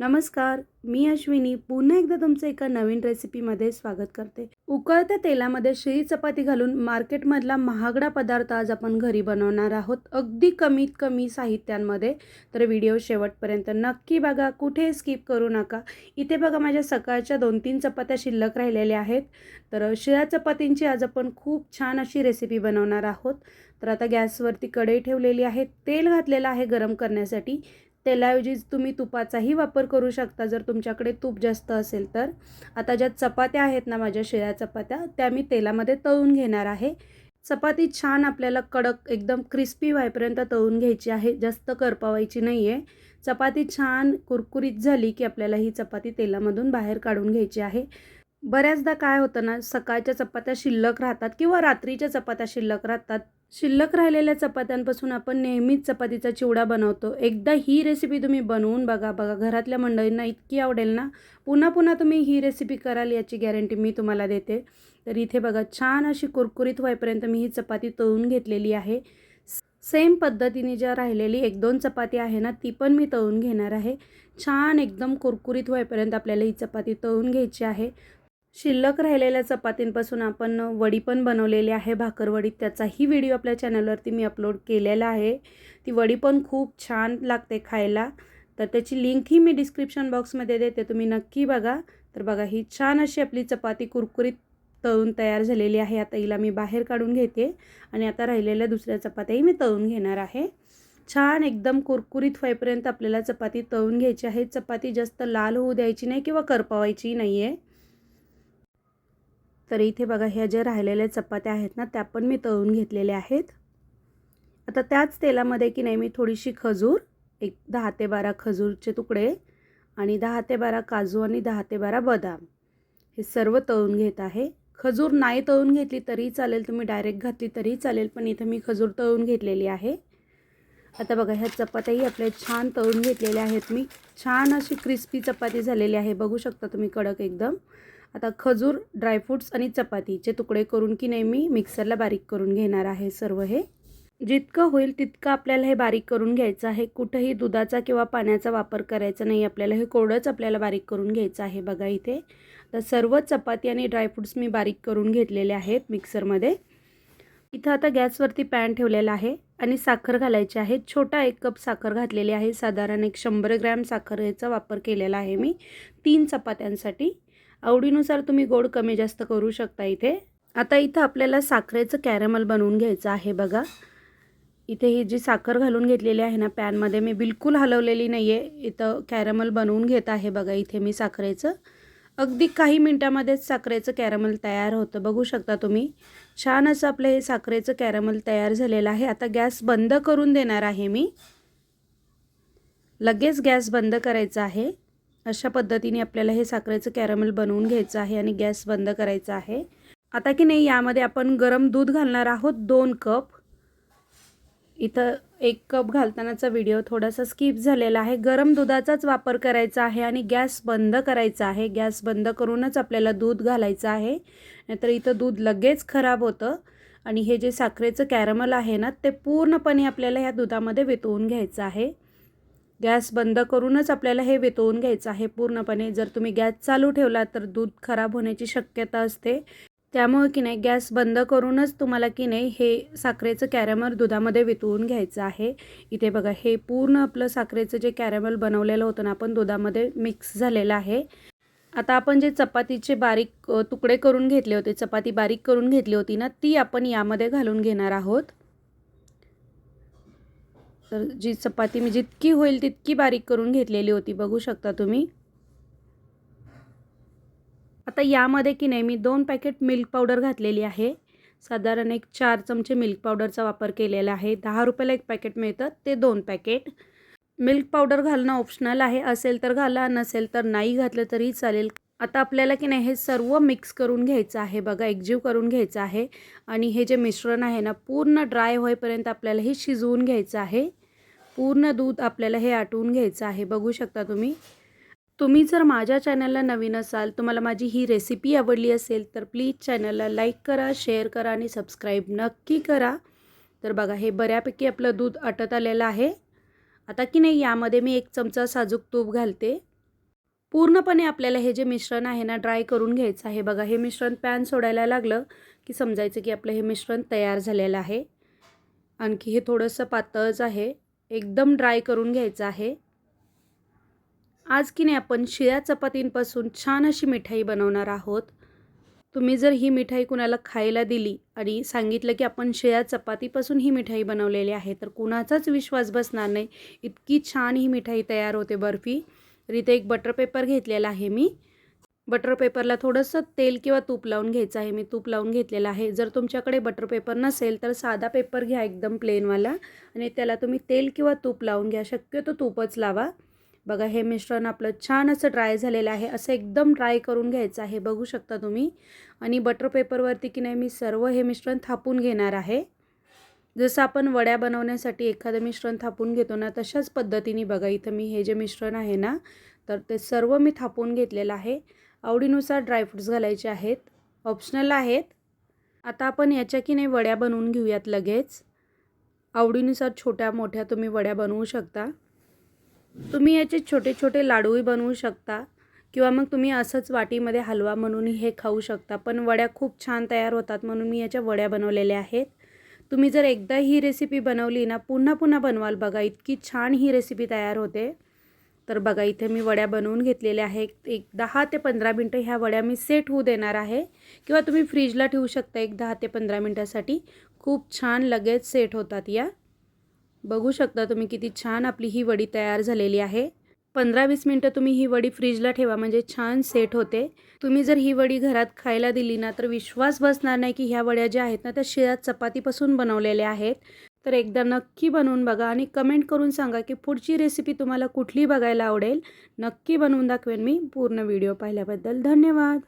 नमस्कार मी अश्विनी. पुन्हा एकदा तुमचं एका नवीन रेसिपीमध्ये स्वागत करते. उकळत्या तेलामध्ये शिळी चपाती घालून मार्केटमधला महागडा पदार्थ आज आपण घरी बनवणार आहोत. अगदी कमीत कमी साहित्यांमध्ये. तर व्हिडिओ शेवटपर्यंत नक्की बघा. कुठे स्किप करू नका. इथे बघा माझ्या सकाळच्या दोन तीन चपात्या शिल्लक राहिलेल्या आहेत. तर शिळ्या चपातींची आज आपण खूप छान अशी रेसिपी बनवणार आहोत. तर आता गॅसवरती कढई ठेवलेली आहे. तेल घातलेलं आहे गरम करण्यासाठी. तेलाऐवजी तुम्ही तुपाचाही वापर करू शकता. जर तुमच्याकडे तूप जास्त असेल तर. आता ज्या चपात्या आहेत ना माझ्या शिळ्या चपात्या त्या मी तेलामध्ये तळून घेणार आहे. चपाती छान आपल्याला कडक एकदम क्रिस्पी व्हायपर्यंत तळून घ्यायची आहे. जास्त करपावायची नाही आहे चपाती छान कुरकुरीत झाली की आपल्याला ही चपाती तेलामधून बाहेर काढून घ्यायची आहे. बऱ्याचदा काय होतं ना सकाळच्या चपात्या शिल्लक राहतात किंवा रात्रीच्या चपात्या शिल्लक राहतात. शिल्लक राहिलेल्या चपात्यांपासून आपण नेहमीच चपातीचा चिवडा बनवतो. एकदा ही रेसिपी तुम्ही बनवून बघा बघा. घरातल्या मंडळींना इतकी आवडेल ना. पुन्हा पुन्हा तुम्ही ही रेसिपी कराल याची गॅरंटी मी तुम्हाला देते. तर इथे बघा छान अशी कुरकुरीत होईपर्यंत मी ही चपाती तळून घेतलेली आहे. सेम पद्धतीने ज्या राहिलेली एक दोन चपाती आहे ना ती पण मी तळून घेणार आहे. छान एकदम कुरकुरीत होईपर्यंत आपल्याला ही चपाती तळून घ्यायची आहे. शिल्लक राहिलेल्या चपातींपासून आपण वडी पण बनवलेली आहे भाकरवडी त्याचाही व्हिडिओ आपल्या चॅनलवरती मी अपलोड केलेला आहे. ती वडी पण खूप छान लागते खायला. तर त्याची लिंकही मी डिस्क्रिप्शन बॉक्समध्ये देते तुम्ही नक्की बघा. तर बघा ही छान अशी आपली चपाती कुरकुरीत तळून तयार झालेली आहे. आता हिला मी बाहेर काढून घेते आणि आता राहिलेल्या दुसऱ्या चपात्याही मी तळून घेणार आहे. छान एकदम कुरकुरीत होईपर्यंत आपल्याला चपाती तळून घ्यायची आहे. चपाती जास्त लाल होऊ द्यायची नाही किंवा करपावायची नाही आहे तर इथे बघा ह्या ज्या राहिलेल्या चपात्या आहेत ना त्या पण मी तळून घेतलेल्या आहेत. आता त्याच तेलामध्ये की नाही मी थोडीशी खजूर एक दहा ते बारा खजूरचे तुकडे आणि दहा ते बारा काजू आणि दहा ते बारा बदाम हे सर्व तळून घेत आहे. खजूर नाही तळून घेतली तरी चालेल तुम्ही डायरेक्ट घातली तरी चालेल पण इथं मी खजूर तळून घेतलेली आहे. आता बघा ह्या चपात्याही आपल्या छान तळून घेतलेल्या आहेत मी. छान अशी क्रिस्पी चपाती झालेली आहे बघू शकता तुम्ही कडक एकदम. आता खजूर ड्रायफ्रूट्स आणि चपातीचे तुकडे करून की नाही मी मिक्सरला बारीक करून घेणार आहे सर्व हे. जितकं होईल तितकं आपल्याला हे बारीक करून घ्यायचं आहे. कुठंही दुधाचा किंवा पाण्याचा वापर करायचा नाही. आपल्याला हे कोडंच आपल्याला बारीक करून घ्यायचं आहे बघा इथे. तर सर्व चपाती आणि ड्रायफ्रूट्स मी बारीक करून घेतलेले आहेत मिक्सरमध्ये. इथं आता गॅसवरती पॅन ठेवलेला आहे आणि साखर घालायची आहे. छोटा एक कप साखर घातलेली आहे. साधारण एक शंभर ग्रॅम साखरेचा वापर केलेला आहे मी. तीन चपात्यांसाठी. आवडीनुसार तुम्ही गोड कमी जास्त करू शकता इथे. आता इथं आपल्याला साखरेचं कॅरमल बनवून घ्यायचं आहे बघा. इथे ही जी साखर घालून घेतलेली आहे ना पॅनमध्ये मी बिलकुल हलवलेली नाही आहे इथं कॅरमल बनवून घेत आहे बघा इथे मी साखरेचं. अगदी काही मिनटामध्येच साखरेचं कॅरमल तयार होतं. बघू शकता तुम्ही. छान असं आपलं हे साखरेचं कॅरमल तयार झालेलं आहे. आता गॅस बंद करून देणार आहे मी. लगेच गॅस बंद करायचा आहे. अशा पद्धतीने आपल्याला हे साखरेचं कॅरमल बनवून घ्यायचं आहे आणि गॅस बंद करायचा आहे. आता की नाही यामध्ये आपण गरम दूध घालणार आहोत दोन कप. इथं एक कप घालतानाचा व्हिडिओ थोडासा स्किप झालेला आहे. गरम दुधाचाच वापर करायचा आहे आणि गॅस बंद करायचा आहे. गॅस बंद करूनच आपल्याला दूध घालायचं आहे. नाहीतर इथं दूध लगेच खराब होतं आणि हे जे साखरेचं कॅरमल आहे ना ते पूर्णपणे आपल्याला ह्या दुधामध्ये वितवून घ्यायचं आहे. गॅस बंद करूनच आपल्याला हे वेतवून घ्यायचं आहे पूर्णपणे. जर तुम्ही गॅस चालू ठेवला तर दूध खराब होण्याची शक्यता असते. त्यामुळे की नाही गॅस बंद करूनच तुम्हाला की नाही हे साखरेचं कॅरेमल दुधामध्ये वितळून घ्यायचं आहे. इथे बघा हे पूर्ण आपलं साखरेचं जे कॅरेमल बनवलेलं होतं ना आपण दुधामध्ये मिक्स झालेलं आहे. आता आपण जे चपातीचे बारीक तुकडे करून घेतले होते चपाती बारीक करून घेतली होती ना ती आपण यामध्ये घालून घेणार आहोत. तर जी चपाती मी जितकी होईल तितकी बारीक करून घेतलेली होती बघू शकता तुम्ही. आता यामध्ये की नाही मी दोन पॅकेट मिल्क पावडर घातलेली आहे. साधारण एक चार चमचे मिल्क पावडरचा वापर केलेला आहे. दहा रुपयाला एक पॅकेट मिळतं ते दोन पॅकेट. मिल्क पावडर घालणं ऑप्शनल आहे असेल तर घाला नसेल तर नाही घातलं तरी चालेल. आता आपल्याला की नाही हे सर्व मिक्स करून घ्यायचं आहे बघा एकजीव करून घ्यायचं आहे. आणि हे जे मिश्रण आहे ना पूर्ण ड्राय होईपर्यंत आपल्याला हे शिजवून घ्यायचं आहे. पूर्ण दूध आपल्याला हे आटवून घ्यायचं आहे. बघू शकता तुम्ही. तुम्ही जर माझ्या चॅनलला नवीन असाल तुम्हाला माझी ही रेसिपी आवडली असेल तर प्लीज चॅनलला लाईक करा शेअर करा आणि सबस्क्राईब नक्की करा. तर बघा हे बऱ्यापैकी आपलं दूध आटत आलेलं आहे. आता की नाही यामध्ये मी एक चमचा साजूक तूप घालते. पूर्णपणे आपल्याला हे जे मिश्रण आहे ना ड्राय करून घ्यायचं आहे. बघा हे मिश्रण पॅन सोडायला लागलं की समजायचं की आपलं हे मिश्रण तयार झालेलं आहे. आणखी हे थोडंसं पातळच आहे. एकदम ड्राय करून घ्यायचं आहे. आज की नाही आपण शिळ्या चपातींपासून छान अशी मिठाई बनवणार आहोत. तुम्ही जर ही मिठाई कुणाला खायला दिली आणि सांगितलं की आपण शिळ्या चपातीपासून ही मिठाई बनवलेली आहे तर कुणाचाच विश्वास बसणार नाही. इतकी छान ही मिठाई तयार होते बर्फी. इथे एक बटर पेपर घेतलेला आहे मी. बटर पेपरला थोडंसं तेल किंवा तूप लावून घ्यायचं आहे. मी तूप लावून घेतलेलं आहे. जर तुमच्याकडे बटर पेपर नसेल तर साधा पेपर घ्या एकदम प्लेनवाला आणि त्याला तुम्ही तेल किंवा तूप लावून घ्या. शक्यतो तूपच लावा. बघा हे मिश्रण आपलं छान असं ड्राय झालेलं आहे. असं एकदम ड्राय करून घ्यायचं आहे. बघू शकता तुम्ही. आणि बटर पेपरवरती की नाही मी सर्व हे मिश्रण थापून घेणार आहे. जसं आपण वड्या बनवण्यासाठी एखादं मिश्रण थापून घेतो ना तशाच पद्धतीने बघा इथं मी हे जे मिश्रण आहे ना तर ते सर्व मी थापून घेतलेलं आहे. आवडीनुसार ड्रायफ्रूट्स घालायचे आहेत. ऑप्शनल आहेत. आता आपण याच्या की नाही वड्या बनवून घेऊयात लगेच. आवडीनुसार छोट्या मोठ्या तुम्ही वड्या बनवू शकता. तुम्ही याचे छोटे छोटे लाडूही बनवू शकता किंवा मग तुम्ही असंच वाटीमध्ये हलवा म्हणूनही हे खाऊ शकता. पण वड्या खूप छान तयार होतात म्हणून मी याच्या वड्या बनवलेल्या आहेत. तुम्ही जर एकदा ही रेसिपी बनवली ना पुन्हा पुन्हा बनवाल बघा इतकी छान ही रेसिपी तयार होते. तर बघा इथे मी वड्या बनवून घेतलेल्या आहे एक दहा ते पंधरा मिनटं ह्या वड्या मी सेट होऊ देणार आहे. किंवा तुम्ही फ्रीजला ठेवू शकता एक दहा ते पंधरा मिनटासाठी. खूप छान लगेच सेट होतात या. बघू शकता तुम्ही किती छान आपली ही वडी तयार झालेली आहे. पंधरा वीस मिनटं तुम्ही ही वडी फ्रीजला ठेवा म्हणजे छान सेट होते. तुम्ही जर ही वडी घरात खायला दिली ना तर विश्वास बसणार नाही की ह्या वड्या ज्या आहेत ना त्या शिळ्या चपातीपासून बनवलेल्या आहेत. तर एकदा नक्की बनवून बघा आणि कमेंट करून सांगा की पुढची रेसिपी तुम्हाला कुठली बघायला आवडेल. नक्की बनवून दाखवेन मी पूर्ण व्हिडिओ पाहिल्याबद्दल धन्यवाद.